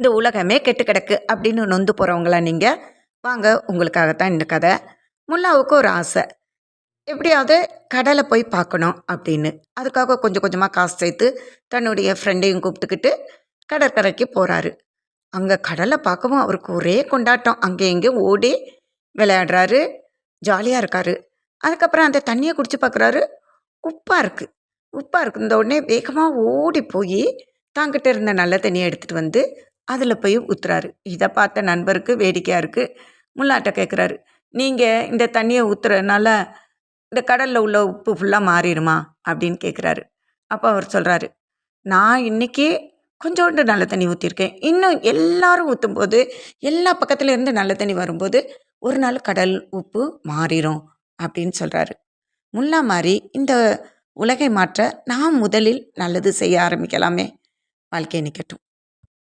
இந்த உலகமே கெட்டு கிடக்கு அப்படின்னு நொந்து போகிறவங்களா நீங்கள் வாங்க உங்களுக்காகத்தான் இந்த கதை. முல்லாவுக்கு ஒரு ஆசை. எப்படியாவது கடலை போய் பார்க்கணும் அப்படின்னு. அதுக்காக கொஞ்சம் கொஞ்சமாக காசு சேர்த்து தன்னுடைய ஃப்ரெண்டையும் கூப்பிட்டுக்கிட்டு கடற்கரைக்கு போகிறாரு அங்கே கடலை பார்க்கவும் அவருக்கு ஒரே கொண்டாட்டம். அங்கே இங்கேயும் ஓடி விளையாடுறாரு. ஜாலியாக இருக்காரு. அதுக்கப்புறம் அந்த தண்ணியை குடிச்சு பார்க்குறாரு. உப்பாக இருக்குது உப்பாக இருக்கு இந்த உடனே வேகமாக ஓடி போய் தாங்கிட்ட இருந்த நல்ல தண்ணியை எடுத்துகிட்டு வந்து அதில் போய் ஊற்றுறாரு இதை பார்த்த நண்பருக்கு வேடிக்கையாக இருக்குது முள்ளாட்ட கேட்குறாரு நீங்கள் இந்த தண்ணியை ஊற்றுறதுனால இந்த கடலில் உள்ள உப்பு ஃபுல்லாக மாறிடுமா? அப்படின்னு கேட்குறாரு அப்போ அவர் சொல்கிறாரு நான் இன்றைக்கி கொஞ்சோண்டு நல்ல தண்ணி ஊற்றிருக்கேன் இன்னும் எல்லாரும் ஊற்றும் போது எல்லா பக்கத்துலேருந்து நல்ல தண்ணி வரும்போது ஒரு நாள் கடல் உப்பு மாறிடும் அப்படின்னு சொல்கிறாரு முல்லா மாதிரி இந்த உலகை மாற்ற நாம் முதலில் நல்லது செய்ய ஆரம்பிக்கலாமே. வாழ்க்கை நிற்கட்டும்